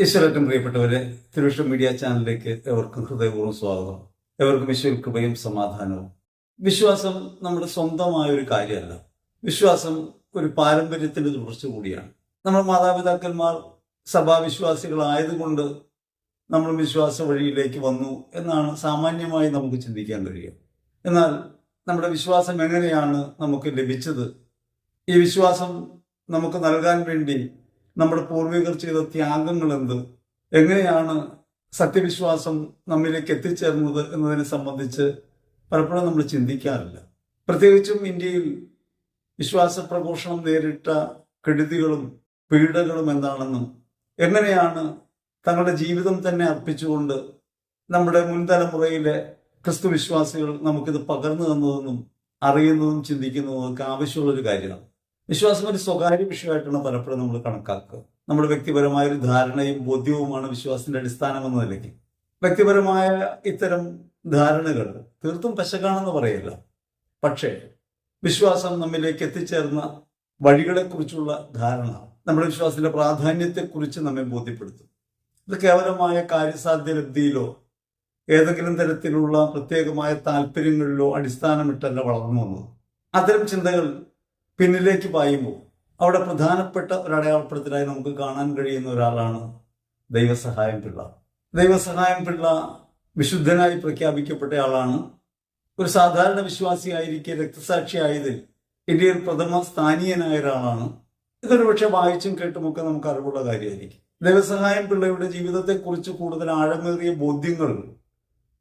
ഈശ്വരറ്റം പ്രിയപ്പെട്ടവരെ തിരുവിഷ്ട മീഡിയ ചാനലിലേക്ക് എവർക്കും ഹൃദയപൂർവം സ്വാഗതം. എവർക്കും വിശ്വ കൃപയും സമാധാനവും. വിശ്വാസം നമ്മുടെ സ്വന്തമായ ഒരു കാര്യമല്ല. വിശ്വാസം ഒരു പാരമ്പര്യത്തിന്റെ തുടർച്ച കൂടിയാണ്. നമ്മുടെ മാതാപിതാക്കന്മാർ സഭാവിശ്വാസികളായതുകൊണ്ട് നമ്മൾ വിശ്വാസ വഴിയിലേക്ക് വന്നു എന്നാണ് സാമാന്യമായി നമുക്ക് ചിന്തിക്കാൻ കഴിയുക. എന്നാൽ നമ്മുടെ വിശ്വാസം എങ്ങനെയാണ് നമുക്ക് ലഭിച്ചത്? ഈ വിശ്വാസം നമുക്ക് നൽകാൻ വേണ്ടി നമ്മുടെ പൂർവികർ ചെയ്ത ത്യാഗങ്ങൾ എന്ത് എങ്ങനെയാണ് സത്യവിശ്വാസം നമ്മിലേക്ക് എത്തിച്ചേർന്നത് എന്നതിനെ സംബന്ധിച്ച് പലപ്പോഴും നമ്മൾ ചിന്തിക്കാറില്ല. പ്രത്യേകിച്ചും ഇന്ത്യയിൽ വിശ്വാസ പ്രഘോഷണം നേരിട്ട കെടുതികളും പീഡകളും എന്താണെന്നും എങ്ങനെയാണ് തങ്ങളുടെ ജീവിതം തന്നെ അർപ്പിച്ചുകൊണ്ട് നമ്മുടെ മുൻതലമുറയിലെ ക്രിസ്തു വിശ്വാസികൾ നമുക്കിത് പകർന്നു തന്നതെന്നും അറിയുന്നതും ചിന്തിക്കുന്നതും ഒക്കെ ആവശ്യമുള്ളൊരു കാര്യമാണ്. വിശ്വാസം ഒരു സ്വകാര്യ വിഷയമായിട്ടാണ് പലപ്പോഴും നമ്മൾ കണക്കാക്കുക. നമ്മുടെ വ്യക്തിപരമായ ഒരു ധാരണയും ബോധ്യവുമാണ് വിശ്വാസത്തിന്റെ അടിസ്ഥാനം എന്ന നിലയ്ക്ക്. വ്യക്തിപരമായ ഇത്തരം ധാരണകൾ തീർത്തും പശകാണെന്ന് പറയില്ല. പക്ഷേ വിശ്വാസം നമ്മിലേക്ക് എത്തിച്ചേർന്ന വഴികളെക്കുറിച്ചുള്ള ധാരണ നമ്മുടെ വിശ്വാസത്തിന്റെ പ്രാധാന്യത്തെക്കുറിച്ച് നമ്മെ ബോധ്യപ്പെടുത്തും. ഇത് കേവലമായ കാര്യസാധ്യ ലബ്ധിയിലോ ഏതെങ്കിലും തരത്തിലുള്ള പ്രത്യേകമായ താല്പര്യങ്ങളിലോ അടിസ്ഥാനമിട്ടല്ല വളർന്നു വന്നത്. അത്തരം ചിന്തകൾ പിന്നിലേക്ക് പായുമ്പോൾ അവിടെ പ്രധാനപ്പെട്ട ഒരു അടയാളപ്പെടുത്തലായി നമുക്ക് കാണാൻ കഴിയുന്ന ഒരാളാണ് ദൈവസഹായം പിള്ള. ദൈവസഹായം പിള്ള വിശുദ്ധനായി പ്രഖ്യാപിക്കപ്പെട്ട ആളാണ്. ഒരു സാധാരണ വിശ്വാസിയായിരിക്കെ രക്തസാക്ഷിയായതിൽ ഇന്ത്യയിൽ പ്രഥമ സ്ഥാനീയനായ ഒരാളാണ്. ഇതൊരു പക്ഷെ വായിച്ചും കേട്ടുമൊക്കെ നമുക്ക് അറിവുള്ള കാര്യമായിരിക്കും. ദൈവസഹായം പിള്ളയുടെ ജീവിതത്തെക്കുറിച്ച് കൂടുതൽ ആഴമേറിയ ബോധ്യങ്ങൾ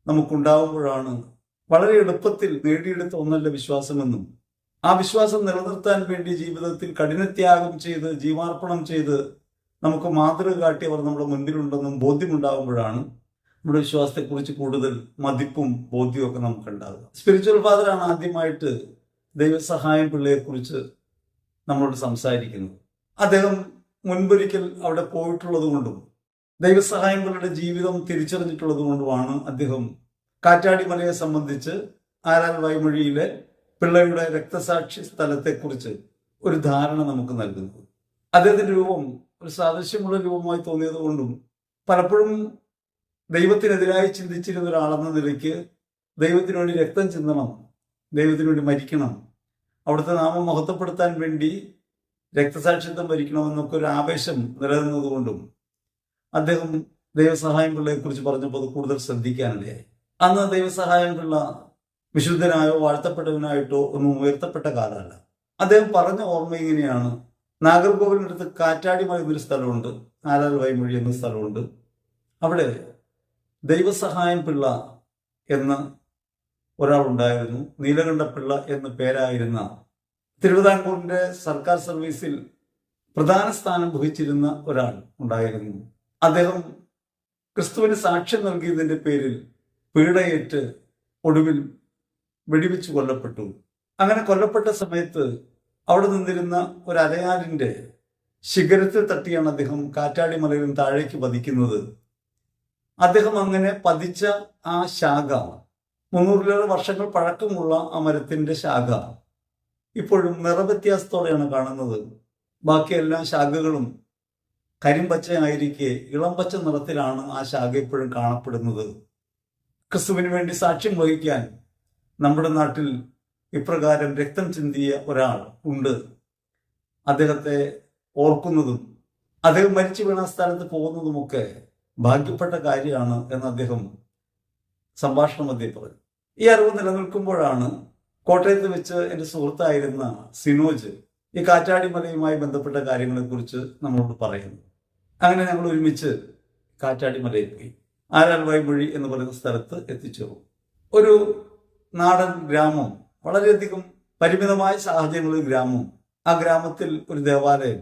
നമുക്കുണ്ടാവുമ്പോഴാണ് വളരെ എളുപ്പത്തിൽ നേടിയെടുത്ത ഒന്നല്ല വിശ്വാസമെന്നും ആ വിശ്വാസം നിലനിർത്താൻ വേണ്ടി ജീവിതത്തിൽ കഠിനത്യാഗം ചെയ്ത് ജീവാർപ്പണം ചെയ്ത് നമുക്ക് മാതൃക കാട്ടിയവർ നമ്മുടെ മുൻപിലുണ്ടെന്നും ബോധ്യമുണ്ടാകുമ്പോഴാണ് നമ്മുടെ വിശ്വാസത്തെക്കുറിച്ച് കൂടുതൽ മതിപ്പും ബോധ്യവും ഒക്കെ നമുക്കുണ്ടാകുക സ്പിരിച്വൽ ഫാദറാണ് ആദ്യമായിട്ട് ദൈവസഹായം പിള്ളയെക്കുറിച്ച് നമ്മളോട് സംസാരിക്കുന്നത്. അദ്ദേഹം മുൻപൊരിക്കൽ അവിടെ പോയിട്ടുള്ളത് കൊണ്ടും ദൈവസഹായം പിള്ളയുടെ ജീവിതം തിരിച്ചറിഞ്ഞിട്ടുള്ളത് കൊണ്ടുമാണ് അദ്ദേഹം കാറ്റാടിമലയെ സംബന്ധിച്ച് ആരാൽ വൈമൊഴിയിലെ പിള്ളയുടെ രക്തസാക്ഷി സ്ഥലത്തെക്കുറിച്ച് ഒരു ധാരണ നമുക്ക് നൽകുന്നത്. അദ്ദേഹത്തിന്റെ രൂപം ഒരു സാദൃശ്യമുള്ള രൂപമായി തോന്നിയത് കൊണ്ടും പലപ്പോഴും ദൈവത്തിനെതിരായി ചിന്തിച്ചിരുന്ന ഒരാളെന്ന നിലയ്ക്ക് ദൈവത്തിനു വേണ്ടി രക്തം ചിന്തണം ദൈവത്തിനു വേണ്ടി മരിക്കണം അവിടുത്തെ നാമം മഹത്വപ്പെടുത്താൻ വേണ്ടി രക്തസാക്ഷിത്വം ഭരിക്കണമെന്നൊക്കെ ഒരു ആവേശം നിലനിന്നത് കൊണ്ടും അദ്ദേഹം ദൈവസഹായം പിള്ളയെ കുറിച്ച് പറഞ്ഞപ്പോൾ അത് കൂടുതൽ ശ്രദ്ധിക്കാനിടയായി. അന്ന് ദൈവസഹായം പിള്ള വിശുദ്ധനായോ വാഴ്ത്തപ്പെട്ടവനായിട്ടോ ഒന്നും ഉയർത്തപ്പെട്ട കാലമല്ല. അദ്ദേഹം പറഞ്ഞ ഓർമ്മ ഇങ്ങനെയാണ്. നാഗർകോവിലിനടുത്ത് കാറ്റാടിമല എന്നൊരു സ്ഥലമുണ്ട്. ആലാൽ വൈമൊഴി എന്ന സ്ഥലമുണ്ട്. അവിടെ ദൈവസഹായം പിള്ള എന്ന ഒരാളുണ്ടായിരുന്നു. നീലകണ്ഠ പിള്ള എന്ന പേരായിരുന്ന തിരുവിതാംകൂറിന്റെ സർക്കാർ സർവീസിൽ പ്രധാന സ്ഥാനം വഹിച്ചിരുന്ന ഒരാൾ ഉണ്ടായിരുന്നു. അദ്ദേഹം ക്രിസ്തുവിന് സാക്ഷ്യം നൽകിയതിന്റെ പേരിൽ പീഡയേറ്റ് ഒടുവിൽ വെടിവെച്ച് കൊല്ലപ്പെട്ടു. അങ്ങനെ കൊല്ലപ്പെട്ട സമയത്ത് അവിടെ നിന്നിരുന്ന ഒരു അലയാലിന്റെ ശിഖരത്തിൽ തട്ടിയാണ് അദ്ദേഹം കാറ്റാടി മലയിലും താഴേക്ക് പതിക്കുന്നത്. അദ്ദേഹം അങ്ങനെ പതിച്ച ആ ശാഖ മുന്നൂറിലേറെ വർഷങ്ങൾ പഴക്കമുള്ള ആ മരത്തിന്റെ ശാഖ ഇപ്പോഴും നിറവ്യത്യാസത്തോടെയാണ് കാണുന്നത്. ബാക്കി എല്ലാ ശാഖകളും കരിമ്പച്ചയായിരിക്കെ ഇളം പച്ച നിറത്തിലാണ് ആ ശാഖ ഇപ്പോഴും കാണപ്പെടുന്നത്. ക്രിസ്തുവിന് വേണ്ടി സാക്ഷ്യം വഹിക്കാൻ നമ്മുടെ നാട്ടിൽ ഇപ്രകാരം രക്തം ചിന്തിയ ഒരാൾ ഉണ്ട്. അദ്ദേഹത്തെ ഓർക്കുന്നതും അദ്ദേഹം മരിച്ചു വീണ സ്ഥലത്ത് പോകുന്നതുമൊക്കെ ഭാഗ്യപ്പെട്ട കാര്യമാണ് എന്ന് അദ്ദേഹം സംഭാഷണ മധ്യേ പറഞ്ഞു. ഈ അറിവ് നിലനിൽക്കുമ്പോഴാണ് കോട്ടയത്ത് വെച്ച് എന്റെ സുഹൃത്തായിരുന്ന സിനോജ് ഈ കാറ്റാടിമലയുമായി ബന്ധപ്പെട്ട കാര്യങ്ങളെക്കുറിച്ച് നമ്മളോട് പറയുന്നു. അങ്ങനെ ഞങ്ങൾ ഒരുമിച്ച് കാറ്റാടിമലയിൽ പോയി. ആരാൽ വൈമൊഴി എന്ന് പറയുന്ന സ്ഥലത്ത് എത്തിച്ചേർന്നു. ഒരു നാടൻ ഗ്രാമം വളരെയധികം പരിമിതമായ സാഹചര്യങ്ങളിൽ ഗ്രാമം ആ ഗ്രാമത്തിൽ ഒരു ദേവാലയം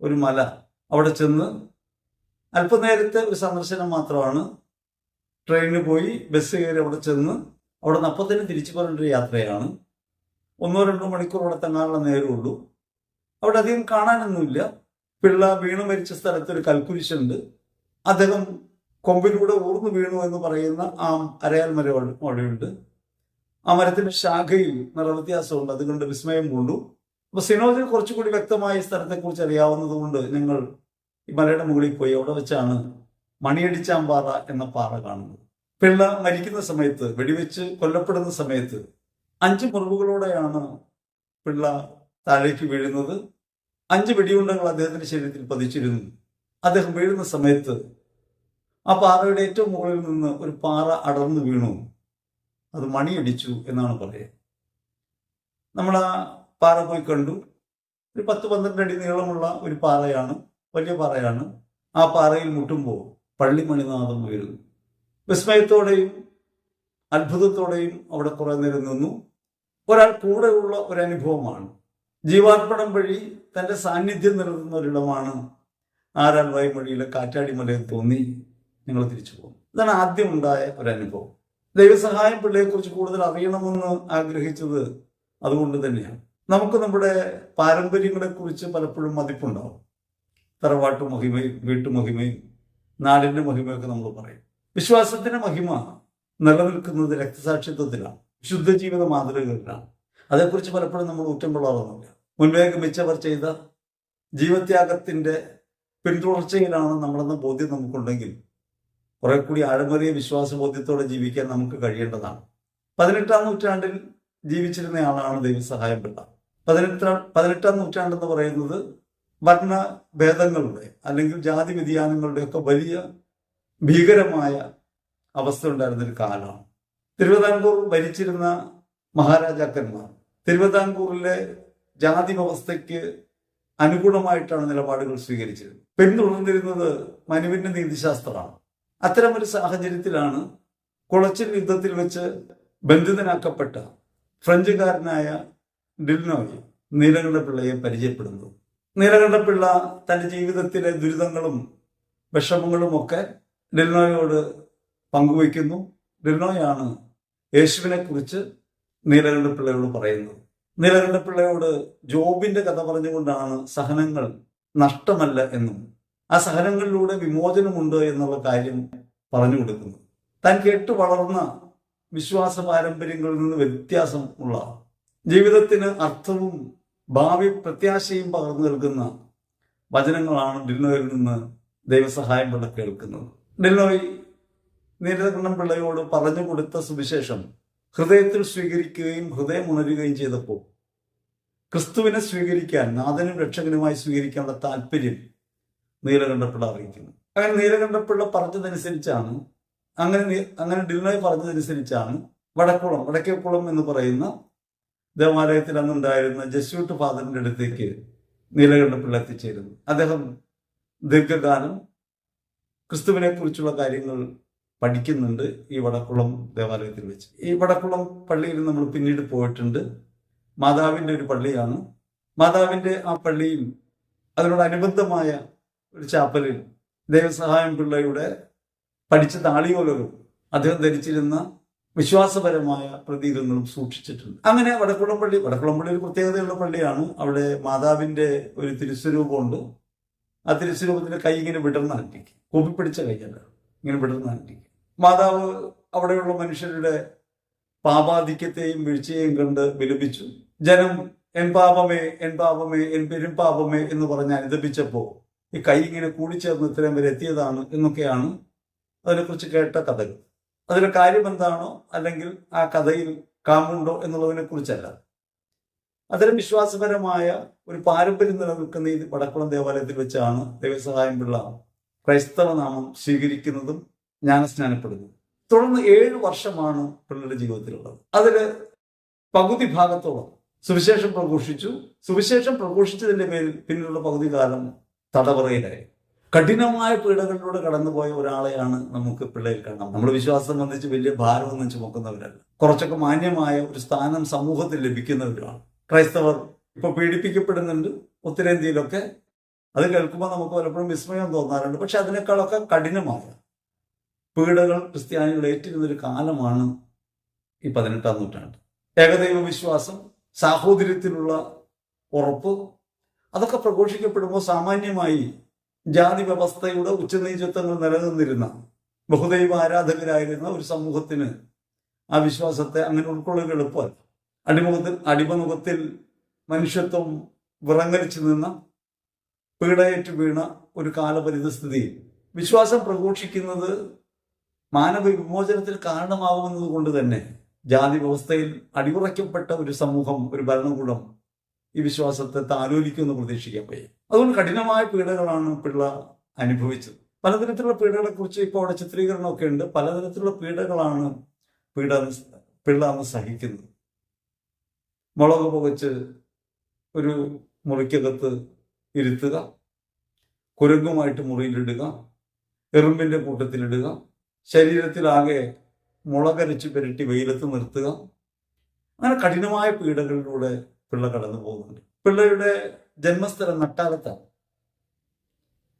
ഒരു മല അവിടെ ചെന്ന് അല്പനേരത്തെ ഒരു സന്ദർശനം മാത്രമാണ് ട്രെയിനിന് പോയി ബസ് കയറി അവിടെ ചെന്ന് അവിടെ നിന്ന് അപ്പം തന്നെ തിരിച്ചു പറഞ്ഞൊരു യാത്രയാണ്. ഒന്നോ രണ്ടോ മണിക്കൂർ അവിടെ തങ്ങാനുള്ള നേരമുള്ളൂ അവിടെ അധികം കാണാനൊന്നുമില്ല. പിള്ള വീണു മരിച്ച സ്ഥലത്ത് ഒരു കൽക്കുരിശുണ്ട്. അദ്ദേഹം കൊമ്പിലൂടെ ഊർന്നു വീണു എന്ന് പറയുന്ന ആ അരയാൽ മരം അവിടെയുണ്ട്. ആ മരത്തിന്റെ ശാഖയിൽ നിറവ്യത്യാസമുണ്ട് അതുകൊണ്ട് വിസ്മയം കൊണ്ടു അപ്പൊ സിനോജിന് കുറച്ചുകൂടി വ്യക്തമായി സ്ഥലത്തെക്കുറിച്ച് അറിയാവുന്നത് കൊണ്ട് ഞങ്ങൾ ഈ മലയുടെ മുകളിൽ പോയി. അവിടെ വെച്ചാണ് മണിയടിച്ചാമ്പാറ എന്ന പാറ കാണുന്നത്. പിള്ള മരിക്കുന്ന സമയത്ത് വെടിവെച്ച് കൊല്ലപ്പെടുന്ന സമയത്ത് അഞ്ച് മുറിവുകളോടെയാണ് പിള്ള താഴേക്ക് വീഴുന്നത്. അഞ്ച് വെടിയുണ്ടകൾ അദ്ദേഹത്തിന്റെ ശരീരത്തിൽ പതിച്ചിരുന്നു. അദ്ദേഹം വീഴുന്ന സമയത്ത് ആ പാറയുടെ ഏറ്റവും മുകളിൽ നിന്ന് ഒരു പാറ അടർന്നു വീണു. അത് മണിയടിച്ചു എന്നാണ് പറയുക. നമ്മൾ ആ പാറ പോയി കണ്ടു. ഒരു പത്ത് പന്ത്രണ്ട് അടി നീളമുള്ള ഒരു പാറയാണ് വലിയ പാറയാണ്. ആ പാറയിൽ മുട്ടുമ്പോൾ പള്ളിമണിനാഥം ഉയരുന്നു വിസ്മയത്തോടെയും അത്ഭുതത്തോടെയും അവിടെ കുറെ നേരം നിന്നു. ഒരാൾ കൂടെയുള്ള ഒരു അനുഭവമാണ് ജീവാർപ്പണം വഴി തന്റെ സാന്നിധ്യം നിലനിന്ന ഒരിടമാണ് ആരാൽ വായ്മൊഴിയിലെ കാറ്റാടി മലയിൽ തോന്നി. ഞങ്ങൾ തിരിച്ചു പോകും ഇതാണ് ആദ്യം ഉണ്ടായ ഒരു അനുഭവം ദൈവസഹായം പിള്ളയെക്കുറിച്ച് കൂടുതൽ അറിയണമെന്ന് ആഗ്രഹിച്ചത് അതുകൊണ്ട് തന്നെയാണ്. നമുക്ക് നമ്മുടെ പാരമ്പര്യങ്ങളെ കുറിച്ച് പലപ്പോഴും മതിപ്പുണ്ടാവും. തറവാട്ട് മഹിമയും വീട്ടുമഹിമയും നാടിന്റെ മഹിമയൊക്കെ നമ്മൾ പറയും. വിശ്വാസത്തിന്റെ മഹിമ നിലനിൽക്കുന്നത് രക്തസാക്ഷിത്വത്തിലാണ് ശുദ്ധജീവിത മാതൃകകളിലാണ്. അതേക്കുറിച്ച് പലപ്പോഴും നമ്മൾ ഊറ്റം കൊള്ളാറൊന്നുമില്ല മുൻവേഗം മിച്ചവർ ചെയ്ത ജീവത്യാഗത്തിന്റെ പിന്തുടർച്ചയിലാണ് നമ്മളെന്ന ബോധ്യം നമുക്കുണ്ടെങ്കിൽ കുറെ കൂടി ആഴമേറിയ വിശ്വാസബോധ്യത്തോടെ ജീവിക്കാൻ നമുക്ക് കഴിയേണ്ടതാണ്. പതിനെട്ടാം നൂറ്റാണ്ടിൽ ജീവിച്ചിരുന്ന ആളാണ് ദൈവസഹായം പിള്ള. പതിനെട്ടാം പതിനെട്ടാം നൂറ്റാണ്ടെന്ന് പറയുന്നത് വർണ ഭേദങ്ങളുടെ അല്ലെങ്കിൽ ജാതി വ്യതിയാനങ്ങളുടെ ഒക്കെ വലിയ ഭീകരമായ അവസ്ഥ ഉണ്ടായിരുന്ന ഒരു കാലമാണ്. തിരുവിതാംകൂർ ഭരിച്ചിരുന്ന മഹാരാജാക്കന്മാർ തിരുവിതാംകൂറിലെ ജാതി വ്യവസ്ഥയ്ക്ക് അനുകൂലമായിട്ടാണ് നിലപാടുകൾ സ്വീകരിച്ചിരുന്നത്. പിന്തുടർന്നിരുന്നത് മനുവിന്റെ നീതിശാസ്ത്രമാണ്. അത്തരമൊരു സാഹചര്യത്തിലാണ് കുളച്ചിൽ യുദ്ധത്തിൽ വെച്ച് ബന്ധിതനാക്കപ്പെട്ട ഫ്രഞ്ചുകാരനായ ഡിൽനോയ് നീലകണ്ഠ പിള്ളയെ പരിചയപ്പെടുന്നത്. നീലകണ്ഠ പിള്ള തന്റെ ജീവിതത്തിലെ ദുരിതങ്ങളും വിഷമങ്ങളും ഒക്കെ ഡിൽനോയോട് പങ്കുവയ്ക്കുന്നു. ഡിൽനോയാണ് യേശുവിനെ കുറിച്ച് നീലകണ്ഠ പിള്ളയോട് പറയുന്നത്. നീലകണ്ഠ പിള്ളയോട് ജോബിന്റെ കഥ പറഞ്ഞുകൊണ്ടാണ് സഹനങ്ങൾ നഷ്ടമല്ല എന്നും ആ സഹനങ്ങളിലൂടെ വിമോചനമുണ്ട് എന്നുള്ള കാര്യം പറഞ്ഞു കൊടുക്കുന്നു. താൻ കേട്ടു വളർന്ന വിശ്വാസ പാരമ്പര്യങ്ങളിൽ നിന്ന് വ്യത്യാസം ഉള്ള ജീവിതത്തിന് അർത്ഥവും ഭാവി പ്രത്യാശയും പകർന്നു നൽകുന്ന വചനങ്ങളാണ് ഡിൽനോയിൽ നിന്ന് ദൈവസഹായം പിള്ള കേൾക്കുന്നത്. ഡിൽനോയ് നീലകണ്ഠൻ പിള്ളയോട് പറഞ്ഞു കൊടുത്ത സുവിശേഷം ഹൃദയത്തിൽ സ്വീകരിക്കുകയും ഹൃദയം ഉണരുകയും ചെയ്തപ്പോൾ ക്രിസ്തുവിനെ സ്വീകരിക്കാൻ നാഥനും രക്ഷകനുമായി സ്വീകരിക്കാനുള്ള താല്പര്യം നീലകണ്ഠപ്പിള്ള അറിയിക്കുന്നു അങ്ങനെ നീലകണ്ഠപ്പിള്ള പറഞ്ഞതനുസരിച്ചാണ് അങ്ങനെ അങ്ങനെ ഡിൽനോയ് പറഞ്ഞതനുസരിച്ചാണ് വടക്കുളം വടക്കേക്കുളം എന്ന് പറയുന്ന ദേവാലയത്തിൽ അന്നുണ്ടായിരുന്ന ജസ്യൂട്ട് ഫാദറിന്റെ അടുത്തേക്ക് നീലകണ്ഠപ്പിള്ള എത്തിച്ചേരുന്നു. അദ്ദേഹം ദീർഘകാലം ക്രിസ്തുവിനെ കുറിച്ചുള്ള കാര്യങ്ങൾ പഠിക്കുന്നുണ്ട് ഈ വടക്കുളം ദേവാലയത്തിൽ വെച്ച്. ഈ വടക്കുളം പള്ളിയിൽ നമ്മൾ പിന്നീട് പോയിട്ടുണ്ട്. മാതാവിന്റെ ഒരു പള്ളിയാണ്. മാതാവിന്റെ ആ പള്ളിയിൽ അതിനോടനുബന്ധമായ ഒരു ചാപ്പലിൽ ദൈവസഹായം പിള്ളയുടെ പഠിച്ച താളിയോലകളും അദ്ദേഹം ധരിച്ചിരുന്ന വിശ്വാസപരമായ പ്രതീകങ്ങളും സൂക്ഷിച്ചിട്ടുണ്ട്. അങ്ങനെ വടക്കുളം പള്ളി വടക്കുളം പള്ളി ഒരു പ്രത്യേകതയുള്ള പള്ളിയാണ്. അവിടെ മാതാവിന്റെ ഒരു തിരുസ്വരൂപമുണ്ട്. ആ തിരുസ്വരൂപത്തിന്റെ കൈ ഇങ്ങനെ വിടർന്നാണ്ടിരിക്കും കൂപ്പിപ്പിടിച്ച കൈയല്ല. ഇങ്ങനെ വിടർന്നാണ്ടിരിക്കും മാതാവ് അവിടെയുള്ള മനുഷ്യരുടെ പാപാധിക്യത്തെയും വീഴ്ചയെയും കണ്ട് വിലപിച്ചു. ജനം എൻ പാപമേ എൻ പാപമേ എൻ പെരും പാപമേ എന്ന് പറഞ്ഞ് അനുദപിച്ചപ്പോൾ ഈ കൈ ഇങ്ങനെ കൂടിച്ചേർന്ന് ഇത്രയും വരെ എത്തിയതാണ് എന്നൊക്കെയാണ് അതിനെക്കുറിച്ച് കേട്ട കഥകൾ. അതിലെ കാര്യം എന്താണോ അല്ലെങ്കിൽ ആ കഥയിൽ കാമുണ്ടോ എന്നുള്ളതിനെ കുറിച്ചല്ല അത്തരം വിശ്വാസപരമായ ഒരു പാരമ്പര്യം നിലനിൽക്കുന്ന ഈ വടക്കുളം ദേവാലയത്തിൽ വെച്ചാണ് ദൈവസഹായം പിള്ള ക്രൈസ്തവ നാമം സ്വീകരിക്കുന്നതും ജ്ഞാനസ്നാനപ്പെടുന്നതും. തുടർന്ന് ഏഴ് വർഷമാണ് പിള്ളയുടെ ജീവിതത്തിലുള്ളത്. അതിൽ പകുതി ഭാഗത്തോളം സുവിശേഷം പ്രഘോഷിച്ചു. സുവിശേഷം പ്രഘോഷിച്ചതിന്റെ പേരിൽ പിന്നീടുള്ള പകുതി കാലം തടവറയിലായി കഠിനമായ പീഡകളിലൂടെ കടന്നുപോയ ഒരാളെയാണ് നമുക്ക് പിള്ളേർ കാണാം നമ്മുടെ വിശ്വാസം സംബന്ധിച്ച് വലിയ ഭാരമൊന്നും ചുമക്കുന്നവരല്ല കുറച്ചൊക്കെ മാന്യമായ ഒരു സ്ഥാനം സമൂഹത്തിൽ ലഭിക്കുന്നവരാണ് ക്രൈസ്തവർ ഇപ്പൊ പീഡിപ്പിക്കപ്പെടുന്നുണ്ട് ഉത്തരേന്ത്യയിലൊക്കെ. അത് കേൾക്കുമ്പോൾ നമുക്ക് പലപ്പോഴും വിസ്മയം തോന്നാറുണ്ട്. പക്ഷെ അതിനേക്കാളൊക്കെ കഠിനമായ പീഡകൾ ക്രിസ്ത്യാനികൾ ഏറ്റിരുന്നൊരു കാലമാണ് ഈ പതിനെട്ടാം നൂറ്റാണ്ട്. ഏകദൈവ വിശ്വാസം സാഹോദര്യത്തിലുള്ള ഉറപ്പ് അതൊക്കെ പ്രഘോഷിക്കപ്പെടുമ്പോൾ സാമാന്യമായി ജാതി വ്യവസ്ഥയുടെ ഉച്ചനീചത്വങ്ങൾ നിലനിന്നിരുന്ന ബഹുദൈവ ആരാധകരായിരുന്ന ഒരു സമൂഹത്തിന് ആ വിശ്വാസത്തെ അങ്ങനെ ഉൾക്കൊള്ളുക എളുപ്പമല്ല. അടിമുഖത്തിൽ അടിമമുഖത്തിൽ മനുഷ്യത്വം വിറങ്ങലിച്ചു നിന്ന പീഡയേറ്റ് വീണ ഒരു കാലപരിതസ്ഥിതി വിശ്വാസം പ്രഘോഷിക്കുന്നത് മാനവ വിമോചനത്തിൽ കാരണമാകുന്നത് കൊണ്ട് തന്നെ ജാതി വ്യവസ്ഥയിൽ അടിയുറയ്ക്കപ്പെട്ട ഒരു സമൂഹം ഒരു ഭരണകൂടം ഈ വിശ്വാസത്തെ താലോലിക്കുമെന്ന് പ്രതീക്ഷിക്കാൻ വയ്യ. അതുകൊണ്ട് കഠിനമായ പീഡകളാണ് പിള്ള അനുഭവിച്ചത്. പലതരത്തിലുള്ള പീഡകളെ കുറിച്ച് ഇപ്പോൾ അവിടെ ചിത്രീകരണമൊക്കെ ഉണ്ട്. പലതരത്തിലുള്ള പീഡകളാണ് പീഡ പിള്ള അന്ന് സഹിക്കുന്നത്. മുളക് പുകച്ച് ഒരു മുറിക്കകത്ത് ഇരുത്തുക കുരങ്ങുമായിട്ട് മുറിയിലിടുക എറുമ്പിന്റെ കൂട്ടത്തിലിടുക ശരീരത്തിലാകെ മുളകരച്ച് പുരട്ടി വെയിലത്ത് നിർത്തുക. അങ്ങനെ കഠിനമായ പീഡകളിലൂടെ പിള്ള കടന്നു പോകുന്നുണ്ട്. പിള്ളയുടെ ജന്മസ്ഥലം നട്ടാലത്താണ്.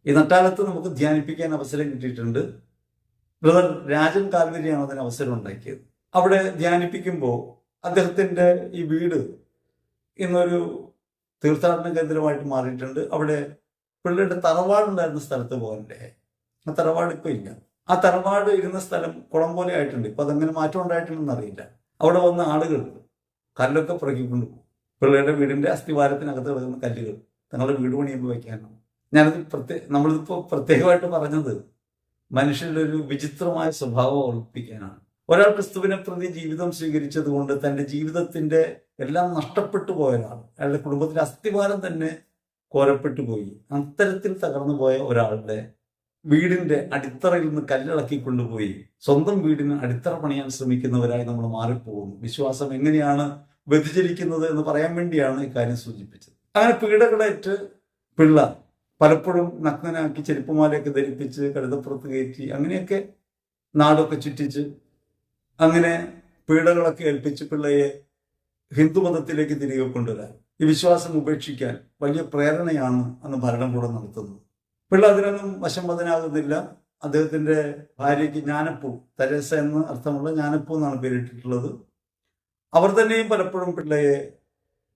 ഈ നട്ടാലത്ത് നമുക്ക് ധ്യാനിപ്പിക്കാൻ അവസരം കിട്ടിയിട്ടുണ്ട്. ബ്രദർ രാജൻ കാൽവരിയാണ് അതിന് അവസരം ഉണ്ടാക്കിയത്. അവിടെ ധ്യാനിപ്പിക്കുമ്പോൾ അദ്ദേഹത്തിന്റെ ഈ വീട് ഇന്നൊരു തീർത്ഥാടന കേന്ദ്രമായിട്ട് മാറിയിട്ടുണ്ട്. അവിടെ പിള്ളയുടെ തറവാടുണ്ടായിരുന്ന സ്ഥലത്ത് പോകണ്ടേ? ആ തറവാട് ഇപ്പൊ ഇല്ല. ആ തറവാട് ഇരുന്ന സ്ഥലം കുളം പോലെ ആയിട്ടുണ്ട്. ഇപ്പൊ അതെങ്ങനെ മാറ്റം ഉണ്ടായിട്ടുണ്ടെന്ന് അറിയില്ല. അവിടെ വന്ന ആളുകൾ കല്ലൊക്കെ പുറകിക്കൊണ്ട് പോകും. പിള്ളയുടെ വീടിന്റെ അസ്ഥിവാരത്തിനകത്ത് കിടക്കുന്ന കല്ലുകൾ. തങ്ങളുടെ വീട് പണിയുമ്പോൾ വയ്ക്കാനാണ് ഞാനത് പ്രത്യേക നമ്മളിതിപ്പോ പ്രത്യേകമായിട്ട് പറഞ്ഞത് ഒരു വിചിത്രമായ സ്വഭാവം ഓർപ്പിക്കാനാണ് ഒരാൾ ക്രിസ്തുവിനെ പ്രതി ജീവിതം സ്വീകരിച്ചത് കൊണ്ട് തന്റെ ജീവിതത്തിന്റെ എല്ലാം നഷ്ടപ്പെട്ടു പോയ ഒരാൾ അയാളുടെ കുടുംബത്തിന്റെ അസ്ഥിവാരം തന്നെ കോരപ്പെട്ടു പോയി. അത്തരത്തിൽ തകർന്നു പോയ ഒരാളുടെ വീടിന്റെ അടിത്തറയിൽ നിന്ന് കല്ലിളക്കി കൊണ്ടുപോയി. സ്വന്തം വീടിന് അടിത്തറ പണിയാൻ ശ്രമിക്കുന്നവരായി നമ്മൾ മാറിപ്പോകുന്നു. വിശ്വാസം എങ്ങനെയാണ് വ്യതിചലിക്കുന്നത് എന്ന് പറയാൻ വേണ്ടിയാണ് ഇക്കാര്യം സൂചിപ്പിച്ചത്. അങ്ങനെ പീഡകളേറ്റ് പിള്ള പലപ്പോഴും നഗ്നനാക്കി ചെരുപ്പുമാലയൊക്കെ ധരിപ്പിച്ച് കഴുതപ്പുറത്ത് കയറ്റി അങ്ങനെയൊക്കെ നാടൊക്കെ ചുറ്റിച്ച് അങ്ങനെ പീഡകളൊക്കെ ഏൽപ്പിച്ച് പിള്ളയെ ഹിന്ദുമതത്തിലേക്ക് തിരികെ കൊണ്ടുവരാൻ ഈ വിശ്വാസം ഉപേക്ഷിക്കാൻ വലിയ പ്രേരണയാണ് അന്ന് ഭരണകൂടം നടത്തുന്നത്. പിള്ള അതിനൊന്നും വശംവദനാകുന്നില്ല അദ്ദേഹത്തിന്റെ ഭാര്യയ്ക്ക് ജ്ഞാനപ്പൂ തരേസ എന്ന് അർത്ഥമുള്ള ജ്ഞാനപ്പൂ എന്നാണ് പേരിട്ടിട്ടുള്ളത്. അവർ തന്നെയും പലപ്പോഴും പിള്ളയെ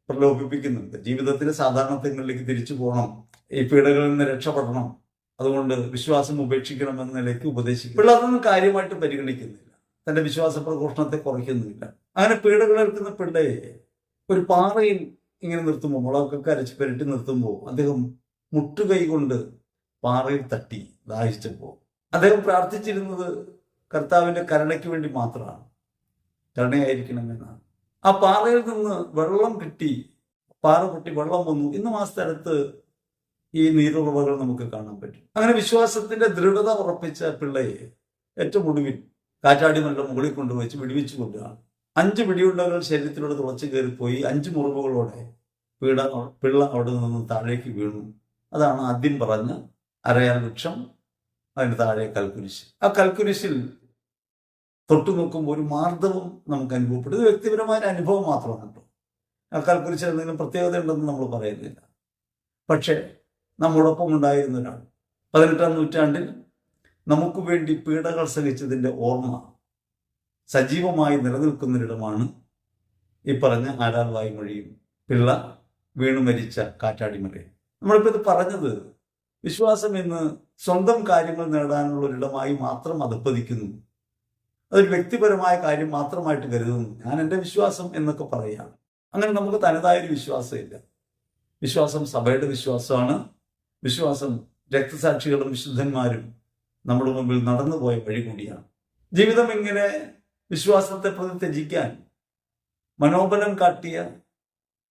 പ്രലോഭിപ്പിക്കുന്നുണ്ട്. ജീവിതത്തിലെ സാധാരണത്വങ്ങളിലേക്ക് തിരിച്ചു പോകണം. ഈ പീഡകളിൽ നിന്ന് രക്ഷപ്പെടണം. അതുകൊണ്ട് വിശ്വാസം ഉപേക്ഷിക്കണം എന്ന നിലയ്ക്ക് ഉപദേശിക്കും പിള്ള അതൊന്നും കാര്യമായിട്ട് പരിഗണിക്കുന്നില്ല. തന്റെ വിശ്വാസ പ്രഘോഷണത്തെ കുറയ്ക്കുന്നില്ല. അങ്ങനെ പീഡകളെടുക്കുന്ന പിള്ളയെ ഒരു പാറയിൽ ഇങ്ങനെ നിർത്തുമ്പോൾ മുളകൊക്കെ അരച്ച് പുരട്ടി നിർത്തുമ്പോൾ അദ്ദേഹം മുട്ടുകൈ കൊണ്ട് പാറയിൽ തട്ടി ദാഹിച്ചപ്പോൾ. അദ്ദേഹം പ്രാർത്ഥിച്ചിരുന്നത് കർത്താവിന്റെ കരുണയ്ക്ക് വേണ്ടി മാത്രമാണ്. കരുണയായിരിക്കണമെന്നാണ് ആ പാറയിൽ നിന്ന് വെള്ളം കിട്ടി പാറ പൊട്ടി വെള്ളം വന്നു ഇന്നും ആ സ്ഥലത്ത് ഈ നീരുറവകൾ നമുക്ക് കാണാൻ പറ്റും. അങ്ങനെ വിശ്വാസത്തിന്റെ ദൃഢത ഉറപ്പിച്ച പിള്ളയെ ഏറ്റവും ഒടുവിൽ കാറ്റാടി നല്ല മുകളിൽ കൊണ്ടുവച്ച് വിടിവിച്ചു കൊണ്ടുകയാണ് അഞ്ച് പിടിയുണ്ടകൾ ശരീരത്തിലൂടെ തുളച്ചു കയറിപ്പോയി. അഞ്ച് മുറിവുകളോടെ പീഡ പിള്ള അവിടെ നിന്ന് താഴേക്ക് വീണു. അതാണ് ആദ്യം പറഞ്ഞ അരയാൽ വൃക്ഷം അതിന് താഴെ കൽക്കുരിശ്. ആ കൽക്കുരിശിൽ തൊട്ടു നോക്കുമ്പോൾ ഒരു മാർദ്ദവം നമുക്ക് അനുഭവപ്പെടും. ഇത് വ്യക്തിപരമായ അനുഭവം മാത്രമാണ് കേട്ടോ. ആ കുറിച്ച് എന്തെങ്കിലും പ്രത്യേകത ഉണ്ടെന്ന് നമ്മൾ പറയുന്നില്ല. പക്ഷേ നമ്മോടൊപ്പം ഉണ്ടായിരുന്ന ഒരാൾ പതിനെട്ടാം നൂറ്റാണ്ടിൽ നമുക്ക് വേണ്ടി പീഡകൾ സഹിച്ചതിന്റെ ഓർമ്മ സജീവമായി നിലനിൽക്കുന്നൊരിടമാണ് ഈ പറഞ്ഞ ആരാൽ വായ്മൊഴിയും പിള്ള വീണു മരിച്ച കാറ്റാടിമലയും നമ്മളിപ്പോൾ ഇത് പറഞ്ഞത് വിശ്വാസം ഇന്ന് സ്വന്തം കാര്യങ്ങൾ നേടാനുള്ള ഒരിടമായി മാത്രം അധപ്പതിക്കുന്നു അതൊരു വ്യക്തിപരമായ കാര്യം മാത്രമായിട്ട് കരുതുന്നു. ഞാൻ എന്റെ വിശ്വാസം എന്നൊക്കെ പറയുകയാണ്. അങ്ങനെ നമുക്ക് തനതായൊരു വിശ്വാസമില്ല. വിശ്വാസം സഭയുടെ വിശ്വാസമാണ്. വിശ്വാസം രക്തസാക്ഷികളും വിശുദ്ധന്മാരും നമ്മുടെ മുമ്പിൽ നടന്നുപോയ വഴി കൂടിയാണ്. ജീവിതം ഇങ്ങനെ വിശ്വാസത്തെ പ്രതി ത്യജിക്കാൻ മനോബലം കാട്ടിയ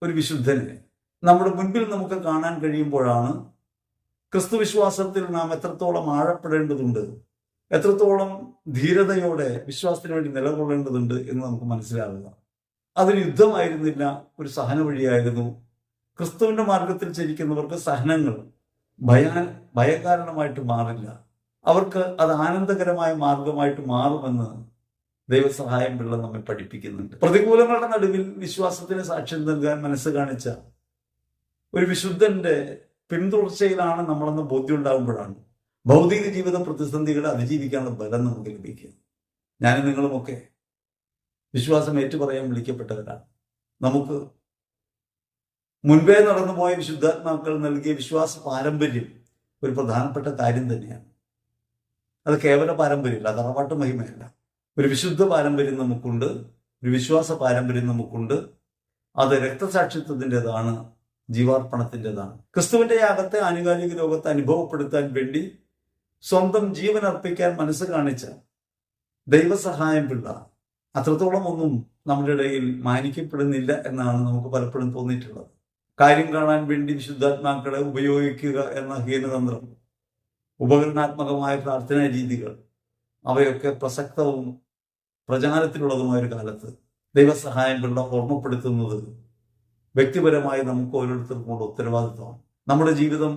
ഒരു വിശുദ്ധനെ നമ്മുടെ മുൻപിൽ നമുക്ക് കാണാൻ കഴിയുമ്പോഴാണ് ക്രിസ്തു വിശ്വാസത്തിൽ നാം എത്രത്തോളം ആഴപ്പെടേണ്ടതുണ്ട് എത്രത്തോളം ധീരതയോടെ വിശ്വാസത്തിന് വേണ്ടി നിലകൊള്ളേണ്ടതുണ്ട് എന്ന് നമുക്ക് മനസ്സിലാവുക. അതൊരു യുദ്ധമായിരുന്നില്ല ഒരു സഹന വഴിയായിരുന്നു ക്രിസ്തുവിന്റെ മാർഗത്തിൽ ചരിക്കുന്നവർക്ക് സഹനങ്ങൾ ഭയ ഭയകാരണമായിട്ട് മാറില്ല. അവർക്ക് അത് ആനന്ദകരമായ മാർഗമായിട്ട് മാറുമെന്ന് ദൈവസഹായം പിള്ള നമ്മെ പഠിപ്പിക്കുന്നുണ്ട്. പ്രതികൂലങ്ങളുടെ നടുവിൽ വിശ്വാസത്തിന് സാക്ഷ്യം നൽകാൻ മനസ്സ് കാണിച്ച ഒരു വിശുദ്ധന്റെ പിന്തുടർച്ചയിലാണ് നമ്മളെന്ന് ബോധ്യം ഉണ്ടാകുമ്പോഴാണ് ഭൗതിക ജീവിത പ്രതിസന്ധികളെ അതിജീവിക്കാനുള്ള ബലം നമുക്ക് ലഭിക്കുക. ഞാനും നിങ്ങളുമൊക്കെ വിശ്വാസം ഏറ്റുപറയാൻ വിളിക്കപ്പെട്ടവരാണ്. നമുക്ക് മുൻപേ നടന്നുപോയ വിശുദ്ധാത്മാക്കൾ നൽകിയ വിശ്വാസ പാരമ്പര്യം ഒരു പ്രധാനപ്പെട്ട കാര്യം തന്നെയാണ്. അത് കേവല പാരമ്പര്യമല്ല അത് അറവാട്ട് മഹിമയല്ല. ഒരു വിശുദ്ധ പാരമ്പര്യം നമുക്കുണ്ട് ഒരു വിശ്വാസ പാരമ്പര്യം നമുക്കുണ്ട്. അത് രക്തസാക്ഷിത്വത്തിന്റെതാണ് ജീവാർപ്പണത്തിന്റെതാണ്. ക്രിസ്തുവിന്റെ യാഗത്തെ ആനുകാലിക ലോകത്ത് അനുഭവപ്പെടുത്താൻ വേണ്ടി സ്വന്തം ജീവൻ അർപ്പിക്കാൻ മനസ്സ് കാണിച്ച ദൈവസഹായം പിള്ള. അത്രത്തോളം ഒന്നും നമ്മുടെ ഇടയിൽ മാനിക്കപ്പെടുന്നില്ല എന്നാണ് നമുക്ക് പലപ്പോഴും തോന്നിയിട്ടുള്ളത്. കാര്യം കാണാൻ വേണ്ടി വിശുദ്ധാത്മാക്കളെ ഉപയോഗിക്കുക എന്ന ഹീനതന്ത്രം ഉപകരണാത്മകമായ പ്രാർത്ഥനാ രീതികൾ അവയൊക്കെ പ്രസക്തവും പ്രചാരത്തിലുള്ളതുമായ ഒരു കാലത്ത് ദൈവസഹായം പിള്ള ഓർമ്മപ്പെടുത്തുന്നത് വ്യക്തിപരമായി നമുക്ക് ഓരോരുത്തർക്കും ഉത്തരവാദിത്വമാണ്. നമ്മുടെ ജീവിതം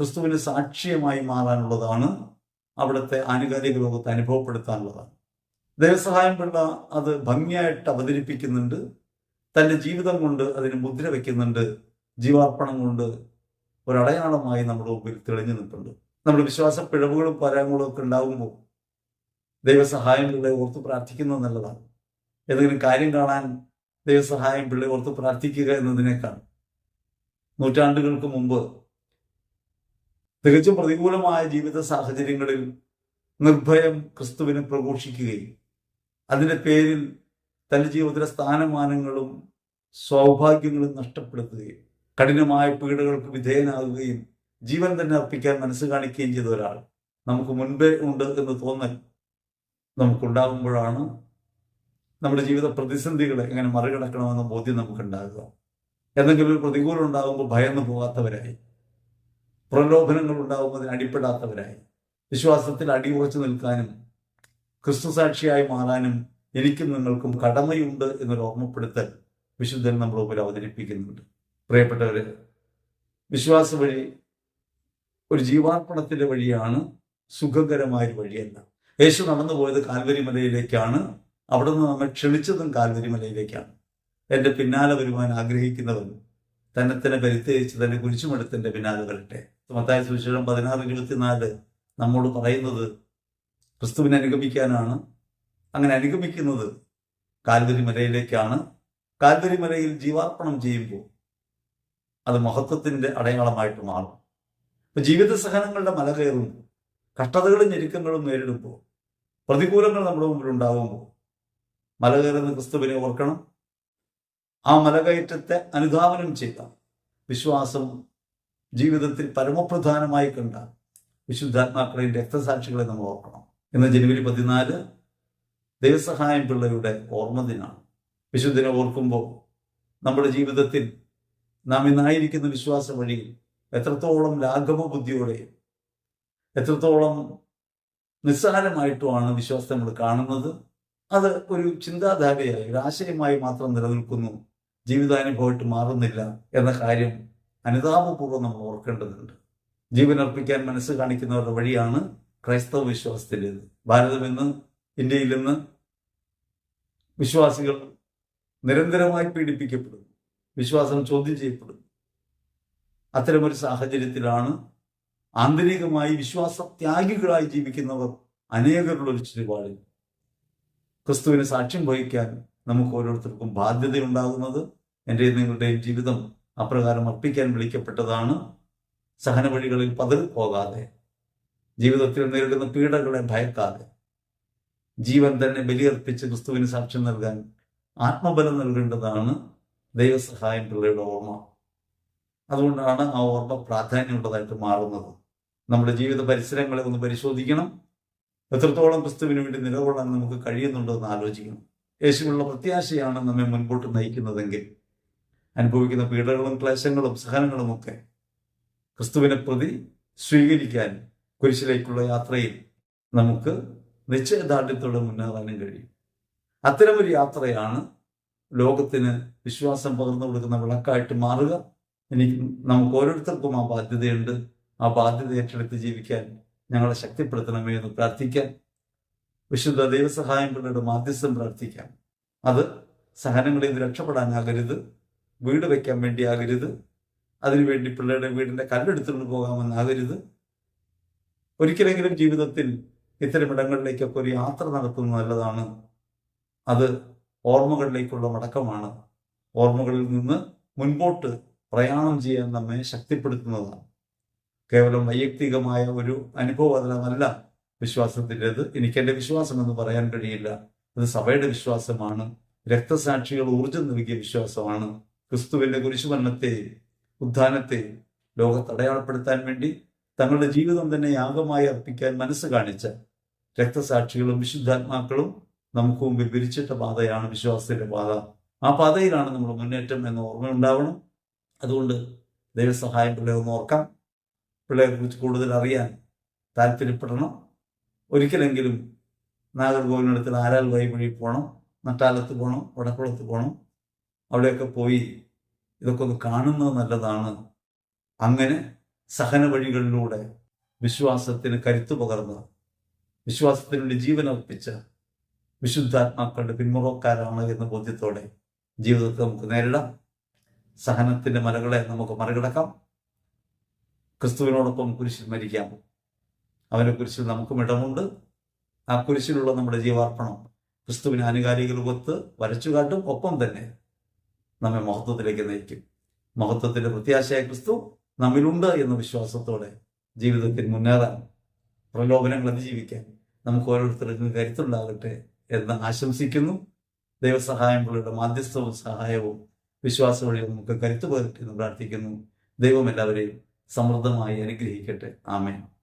ക്രിസ്തുവിന് സാക്ഷ്യമായി മാറാനുള്ളതാണ് അവിടുത്തെ ആനുകാലിക ലോകത്ത് അനുഭവപ്പെടുത്താനുള്ളതാണ്. ദൈവസഹായം പിള്ള അത് ഭംഗിയായിട്ട് അവതരിപ്പിക്കുന്നുണ്ട്. തന്റെ ജീവിതം കൊണ്ട് അതിന് മുദ്ര വയ്ക്കുന്നുണ്ട് ജീവാർപ്പണം കൊണ്ട് ഒരടയാളമായി നമ്മുടെ മുമ്പിൽ തെളിഞ്ഞു നിൽപ്പുണ്ട്. നമ്മുടെ വിശ്വാസ പിഴവുകളും പരാങ്ങളും ഒക്കെ ഉണ്ടാകുമ്പോൾ ദൈവസഹായം പിള്ളയെ ഓർത്ത് പ്രാർത്ഥിക്കുന്നത് നല്ലതാണ്. ഏതെങ്കിലും കാര്യം കാണാൻ ദൈവസഹായം പിള്ളയെ ഓർത്ത് പ്രാർത്ഥിക്കുക എന്നതിനേക്കാൾ നൂറ്റാണ്ടുകൾക്ക് മുമ്പ് തികച്ചും പ്രതികൂലമായ ജീവിത സാഹചര്യങ്ങളിൽ നിർഭയം ക്രിസ്തുവിനെ പ്രഘോഷിക്കുകയും അതിന്റെ പേരിൽ തന്റെ ജീവിതത്തിലെ സ്ഥാനമാനങ്ങളും സൗഭാഗ്യങ്ങളും നഷ്ടപ്പെടുത്തുകയും കഠിനമായ പീഡകൾക്ക് വിധേയനാകുകയും ജീവൻ തന്നെ അർപ്പിക്കാൻ മനസ്സ് കാണിക്കുകയും ചെയ്ത ഒരാൾ നമുക്ക് മുൻപേ ഉണ്ട് എന്ന് തോന്നൽ നമുക്കുണ്ടാകുമ്പോഴാണ് നമ്മുടെ ജീവിത പ്രതിസന്ധികളെ എങ്ങനെ മറികടക്കണമെന്ന ബോധ്യം നമുക്കുണ്ടാകുക. എന്തെങ്കിലും ഒരു പ്രതികൂലം ഉണ്ടാകുമ്പോൾ ഭയന്നു പോകാത്തവരായി. പ്രലോഭനങ്ങൾ ഉണ്ടാകുന്നതിന് അടിപ്പെടാത്തവരായി. വിശ്വാസത്തിൽ അടിയുറച്ചു നിൽക്കാനും ക്രിസ്തു സാക്ഷിയായി മാറാനും എനിക്കും നിങ്ങൾക്കും കടമയുണ്ട് എന്നൊരു ഓർമ്മപ്പെടുത്തൽ വിശുദ്ധൻ നമ്മുടെ മുമ്പിൽ അവതരിപ്പിക്കുന്നുണ്ട്. പ്രിയപ്പെട്ടവര് വിശ്വാസ വഴി ഒരു ജീവാർപ്പണത്തിന്റെ വഴിയാണ് സുഖകരമായ ഒരു വഴിയല്ല. യേശു നടന്നു പോയത് കാൽവരി മലയിലേക്കാണ്. അവിടെ നിന്ന് നമ്മെ ക്ഷണിച്ചതും കാൽവരി മലയിലേക്കാണ്. എന്റെ പിന്നാലെ വരുവാൻ ആഗ്രഹിക്കുന്നവൻ തന്നെ തന്നെ പരിത്യജിച്ച് തന്നെ കുരിശുമെടുത്തന്റെ പിന്നാലെ വരട്ടെ. മത്തായ സുവിശേഷം പതിനാറ് ഇരുപത്തിനാല് നമ്മോട് പറയുന്നത് ക്രിസ്തുവിനെ അനുഗമിക്കാനാണ്. അങ്ങനെ അനുഗമിക്കുന്നത് കാൽവരി മലയിലേക്കാണ്. കാൽവരി മലയിൽ ജീവാർപ്പണം ചെയ്യുമ്പോൾ അത് മഹത്വത്തിന്റെ അടയാളമായിട്ട് മാറും. ഇപ്പൊ ജീവിത സഹനങ്ങളുടെ മല കയറുമ്പോൾ കഷ്ടതകളും ഞെരുക്കങ്ങളും നേരിടുമ്പോൾ പ്രതികൂലങ്ങൾ നമ്മുടെ മുമ്പിൽ ഉണ്ടാകുമ്പോൾ മല കയറുന്ന ക്രിസ്തുവിനെ ഓർക്കണം. ആ മലകയറ്റത്തെ അനുധാവനം ചെയ്ത വിശ്വാസം ജീവിതത്തിൽ പരമപ്രധാനമായി കണ്ട വിശുദ്ധാത്മാക്കളെയും രക്തസാക്ഷികളെ നമ്മൾ ഓർക്കണം. ഇന്ന് ജനുവരി പതിനാല് ദൈവസഹായം പിള്ളയുടെ ഓർമ്മ ദിനാണ്. വിശുദ്ധനെ ഓർക്കുമ്പോൾ നമ്മുടെ ജീവിതത്തിൽ നാം ഇന്നായിരിക്കുന്ന വിശ്വാസ വഴിയിൽ എത്രത്തോളം ലാഘവ ബുദ്ധിയോടെയും എത്രത്തോളം നിസ്സാരമായിട്ടുമാണ് വിശ്വാസം നമ്മൾ കാണുന്നത്. അത് ഒരു ചിന്താധാരയായി ഒരു ആശയമായി മാത്രം നിലനിൽക്കുന്നു. ജീവിതാനുഭവമായിട്ട് മാറുന്നില്ല എന്ന കാര്യം അനുതാപപൂർവം നമ്മൾ ഓർക്കേണ്ടതുണ്ട്. ജീവനർപ്പിക്കാൻ മനസ്സ് കാണിക്കുന്നവരുടെ വഴിയാണ് ക്രൈസ്തവ വിശ്വാസത്തിന്റെത് ഭാരതം ഇന്ന് ഇന്ത്യയിൽ ഇന്ന് വിശ്വാസികൾ നിരന്തരമായി പീഡിപ്പിക്കപ്പെടുന്നു. വിശ്വാസം ചോദ്യം ചെയ്യപ്പെടുന്നു. അത്തരമൊരു സാഹചര്യത്തിലാണ് ആന്തരികമായി വിശ്വാസ ത്യാഗികളായി ജീവിക്കുന്നവർ അനേകരുള്ള ഒരു ചുറ്റുപാടിൽ. ക്രിസ്തുവിന് സാക്ഷ്യം വഹിക്കാൻ നമുക്ക് ഓരോരുത്തർക്കും ബാധ്യതയുണ്ടാകുന്നത് എന്റെയും നിങ്ങളുടെയും ജീവിതം അപ്രകാരം അർപ്പിക്കാൻ വിളിക്കപ്പെട്ടതാണ്. സഹന വഴികളിൽ പതിൽ പോകാതെ ജീവിതത്തിൽ നേരിടുന്ന പീഡകളെ ഭയക്കാതെ ജീവൻ തന്നെ ബലിയർപ്പിച്ച് ക്രിസ്തുവിന് സാക്ഷ്യം നൽകാൻ ആത്മബലം നൽകേണ്ടതാണ് ദൈവസഹായം പിള്ളയുടെ ഓർമ്മ. അതുകൊണ്ടാണ് ആ ഓർമ്മ പ്രാധാന്യമുള്ളതായിട്ട് മാറുന്നത്. നമ്മുടെ ജീവിത പരിസരങ്ങളെ ഒന്ന് പരിശോധിക്കണം. എത്രത്തോളം ക്രിസ്തുവിന് വേണ്ടി നിലകൊള്ളാൻ നമുക്ക് കഴിയുന്നുണ്ടോ എന്ന് ആലോചിക്കണം. യേശുവിനുള്ള പ്രത്യാശയാണ് നമ്മെ മുൻപോട്ട് നയിക്കുന്നതെങ്കിൽ അനുഭവിക്കുന്ന പീഡകളും ക്ലേശങ്ങളും സഹനങ്ങളും ഒക്കെ ക്രിസ്തുവിനെ പ്രതി സ്വീകരിക്കാൻ കുരിശിലേക്കുള്ള യാത്രയിൽ നമുക്ക് നിശ്ചയദാർഢ്യത്തോടെ മുന്നേറാനും കഴിയും. അത്തരമൊരു യാത്രയാണ് ലോകത്തിന് വിശ്വാസം പകർന്നു കൊടുക്കുന്ന വിളക്കായിട്ട് മാറുക. എനിക്ക് നമുക്ക് ഓരോരുത്തർക്കും ആ ബാധ്യതയുണ്ട്. ആ ബാധ്യത ഏറ്റെടുത്ത് ജീവിക്കാൻ ഞങ്ങളെ ശക്തിപ്പെടുത്തണമേ എന്ന് പ്രാർത്ഥിക്കാൻ വിശുദ്ധ ദൈവസഹായം പിള്ളയുടെ മാധ്യസ്ഥം പ്രാർത്ഥിക്കാം. അത് സഹനങ്ങളിൽ നിന്ന് രക്ഷപ്പെടാനാകരുത്. വീട് വയ്ക്കാൻ വേണ്ടിയാകരുത് അതിനുവേണ്ടി പിള്ളേരുടെ വീടിന്റെ കല്ലെടുത്തുകൊണ്ട് പോകാമെന്നാകരുത് ഒരിക്കലെങ്കിലും ജീവിതത്തിൽ ഇത്തരം ഇടങ്ങളിലേക്കൊക്കെ ഒരു യാത്ര നടത്തുന്നത് നല്ലതാണ്. അത് ഓർമ്മകളിലേക്കുള്ള മടക്കമാണ്. ഓർമ്മകളിൽ നിന്ന് മുൻപോട്ട് പ്രയാണം ചെയ്യാൻ നമ്മെ ശക്തിപ്പെടുത്തുന്നതാണ്. കേവലം വൈയക്തികമായ ഒരു അനുഭവതലമല്ല വിശ്വാസത്തിന്റെത്. എനിക്ക് എന്റെ വിശ്വാസം എന്ന് പറയാൻ കഴിയില്ല. അത് സഭയുടെ വിശ്വാസമാണ്. രക്തസാക്ഷികൾ ഊർജം നൽകിയ വിശ്വാസമാണ്. ക്രിസ്തുവിന്റെ കുരിശുമരണത്തെയും ഉദ്ധാനത്തെയും ലോകത്ത് അടയാളപ്പെടുത്താൻ വേണ്ടി തങ്ങളുടെ ജീവിതം തന്നെ യാഗമായി അർപ്പിക്കാൻ മനസ്സ് കാണിച്ച രക്തസാക്ഷികളും വിശുദ്ധാത്മാക്കളും നമുക്ക് മുമ്പിൽ വിരിച്ചിട്ട പാതയാണ് വിശ്വാസത്തിന്റെ പാത. ആ പാതയിലാണ് നമ്മൾ മുന്നേറ്റം എന്ന ഓർമ്മയുണ്ടാവണം അതുകൊണ്ട് ദൈവസഹായം പിള്ളേർ ഒന്ന് ഓർക്കാം. പിള്ളേരെ കുറിച്ച് കൂടുതൽ അറിയാൻ താല്പര്യപ്പെടണം. ഒരിക്കലെങ്കിലും നാഗർകോവിലിനടുത്ത് ആരാൽ വൈ വഴി പോകണം നട്ടാലത്ത് പോകണം വടക്കുളത്ത് പോകണം അവിടെയൊക്കെ പോയി ഇതൊക്കെ ഒന്ന് കാണുന്നത് നല്ലതാണ്. അങ്ങനെ സഹന വഴികളിലൂടെ വിശ്വാസത്തിന് കരുത്തു പകർന്ന് വിശ്വാസത്തിന് വേണ്ടി ജീവൻ അർപ്പിച്ച വിശുദ്ധാത്മാക്കളുടെ പിന്മുറക്കാരാണ് എന്ന ബോധ്യത്തോടെ ജീവിതത്തെ നമുക്ക് നേരിടാം. സഹനത്തിന്റെ മലകളെ നമുക്ക് മറികടക്കാം. ക്രിസ്തുവിനോടൊപ്പം കുരിശിൽ മരിക്കാം. അവന്റെ കുരിശിൽ നമുക്കും ഇടമുണ്ട്. ആ കുരിശിലുള്ള നമ്മുടെ ജീവാർപ്പണം ക്രിസ്തുവിന് ആനുകാലിക രൂപത്ത് വരച്ചുകാട്ടും. ഒപ്പം തന്നെ നമ്മെ മഹത്വത്തിലേക്ക് നയിക്കും. മഹത്വത്തിന്റെ പ്രത്യാശയായ ക്രിസ്തു നമ്മിലുണ്ട് എന്ന വിശ്വാസത്തോടെ ജീവിതത്തിൽ മുന്നേറാൻ പ്രലോഭനങ്ങൾ അതിജീവിക്കാൻ നമുക്ക് ഓരോരുത്തർക്കും കരുത്തുണ്ടാകട്ടെ എന്ന് ആശംസിക്കുന്നു. ദൈവസഹായങ്ങളുടെ മാധ്യസ്ഥവും സഹായവും വിശ്വാസ വഴി നമുക്ക് കരുത്തു പകരട്ടെ എന്ന് പ്രാർത്ഥിക്കുന്നു. ദൈവം എല്ലാവരെയും സമൃദ്ധമായി അനുഗ്രഹിക്കട്ടെ. ആമേൻ.